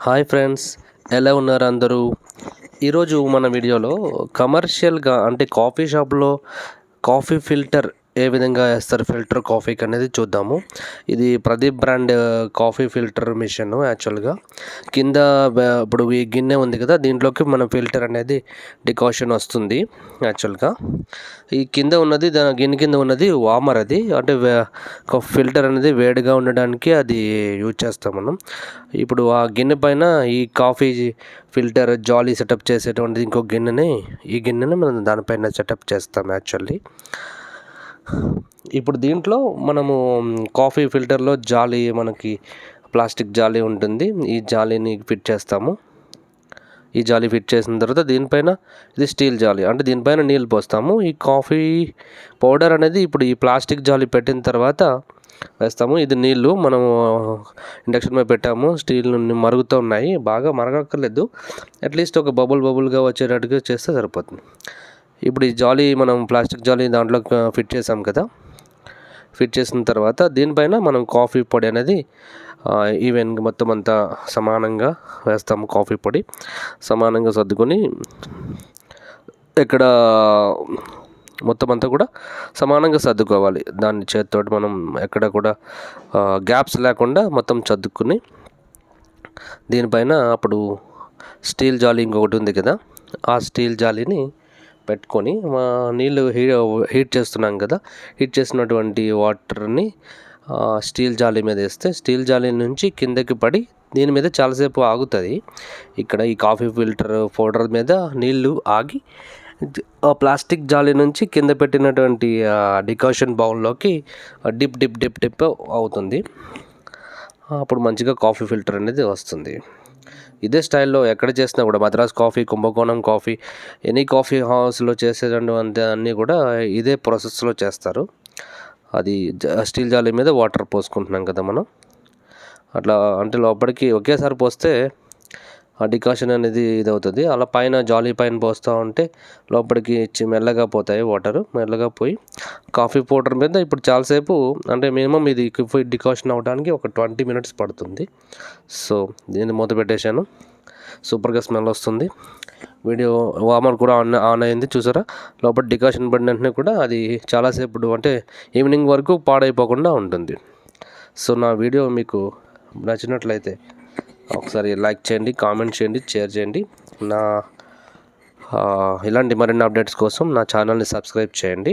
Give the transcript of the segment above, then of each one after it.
Hi friends ఎలా ఉన్నారు అందరూ? ఈరోజు మన వీడియోలో కమర్షియల్గా అంటే కాఫీ షాప్లో కాఫీ ఫిల్టర్ ఏ విధంగా వేస్తారు ఫిల్టర్ కాఫీకి అనేది చూద్దాము. ఇది Pradeep brand coffee filter machine యాక్చువల్గా. కింద ఇప్పుడు ఈ గిన్నె ఉంది కదా దీంట్లోకి మన ఫిల్టర్ అనేది డికాషన్ వస్తుంది యాక్చువల్గా. ఈ కింద ఉన్నది దాని గిన్నె కింద ఉన్నది వామర్ అది. అంటే ఫిల్టర్ అనేది వేడిగా ఉండడానికి అది యూజ్ చేస్తాం మనం. ఇప్పుడు ఆ గిన్నె పైన ఈ కాఫీ ఫిల్టర్ జాలీ సెటప్ చేసేటువంటిది ఇంకో గిన్నెని ఈ గిన్నెని మనం దానిపైన సెటప్ చేస్తాం యాక్చువల్లీ. ఇప్పుడు దీంట్లో మనము కాఫీ ఫిల్టర్లో జాలి మనకి ప్లాస్టిక్ జాలి ఉంటుంది. ఈ జాలిని ఫిట్ చేస్తాము. ఈ జాలి ఫిట్ చేసిన తర్వాత దీనిపైన ఇది స్టీల్ జాలి అంటే దీనిపైన నీళ్ళు పోస్తాము. ఈ కాఫీ పౌడర్ అనేది ఇప్పుడు ఈ ప్లాస్టిక్ జాలి పెట్టిన తర్వాత వేస్తాము. ఇది నీళ్ళు మనము ఇండక్షన్ మీద పెట్టాము. స్టీల్ నుండి మరుగుతూ ఉన్నాయి. బాగా మరగక్కర్లేదు. అట్లీస్ట్ ఒక బబుల్ బబుల్గా వచ్చేటట్టుగా చేస్తే సరిపోతుంది. ఇప్పుడు ఈ జాలీ మనం ప్లాస్టిక్ జాలీ దాంట్లో ఫిట్ చేసాం కదా. ఫిట్ చేసిన తర్వాత దీనిపైన మనం కాఫీ పొడి అనేది ఈవెన్ మొత్తం అంతా సమానంగా వేస్తాము కాఫీ పొడి. సమానంగా సర్దుకొని ఇక్కడ మొత్తం అంతా కూడా సమానంగా సర్దుకోవాలి. దాన్ని చేతితోటి మనం ఎక్కడ కూడా గ్యాప్స్ లేకుండా మొత్తం సర్దుకుని దీనిపైన అప్పుడు స్టీల్ జాలీ ఇంకొకటి ఉంది కదా. ఆ స్టీల్ జాలీని పెట్టుకొని మా నీళ్ళు హీ హీట్ చేస్తున్నాం కదా హీట్ చేసినటువంటి వాటర్ని స్టీల్ జాలి మీద వేస్తే స్టీల్ జాలి నుంచి కిందకి పడి దీని మీద చాలాసేపు ఆగుతుంది. ఇక్కడ ఈ కాఫీ ఫిల్టర్ పౌడర్ మీద నీళ్ళు ఆగి ప్లాస్టిక్ జాలి నుంచి కింద పెట్టినటువంటి డికాషన్ బౌల్లోకి డిప్ డిప్ డిప్ డిప్ అవుతుంది. అప్పుడు మంచిగా కాఫీ ఫిల్టర్ అనేది వస్తుంది. ఇదే స్టైల్లో ఎక్కడ చేసినా కూడా Madras coffee Kumbakonam coffee any coffee హౌస్లో చేసేటువంటి అన్నీ కూడా ఇదే ప్రాసెస్లో చేస్తారు. అది జ- స్టీల్ జాలి మీద వాటర్ పోసుకుంటున్నాం కదా మనం. అట్లా అంటే లోపలికి ఒకేసారి పోస్తే డికాషన్ అనేది ఇది అవుతుంది అలా పైన జాలీ పైన పోస్తూ ఉంటే లోపలికి ఇచ్చి మెల్లగా పోతాయి వాటర్. మెల్లగా పోయి కాఫీ పౌడర్ మీద ఇప్పుడు చాలాసేపు అంటే మినిమం ఇది డికాషన్ అవడానికి ఒక ట్వంటీ మినిట్స్ పడుతుంది. సో దీన్ని మూత పెట్టేశాను. సూపర్గా స్మెల్ వస్తుంది. వీడియో వామర్ కూడా ఆన్ ఆన్ అయింది చూసారా? లోపల డికాషన్ పడిన వెంటనే కూడా అది చాలాసేపు అంటే ఈవినింగ్ వరకు పాడైపోకుండా ఉంటుంది. సో నా వీడియో మీకు నచ్చినట్లయితే ఒకసారి లైక్ చేయండి కామెంట్ చేయండి షేర్ చేయండి. నా ఇలాంటి మరిన్ని అప్డేట్స్ కోసం నా ఛానల్ని సబ్స్క్రైబ్ చేయండి.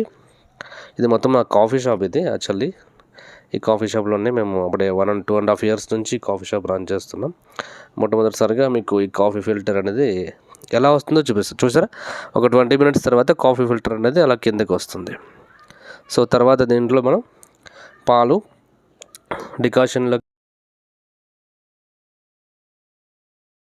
ఇది మొత్తం నా కాఫీ షాప్ ఇది యాక్చువల్లీ. ఈ కాఫీ షాప్లోనే మేము అప్పుడే one and two and half years నుంచి కాఫీ షాప్ రన్ చేస్తున్నాం. మొట్టమొదటిసారిగా మీకు ఈ కాఫీ ఫిల్టర్ అనేది ఎలా వస్తుందో చూపిస్తాను చూసారా? ఒక ట్వంటీ మినిట్స్ తర్వాత కాఫీ ఫిల్టర్ అనేది అలా కిందకి వస్తుంది. సో తర్వాత దీంట్లో మనం పాలు డికాషన్లో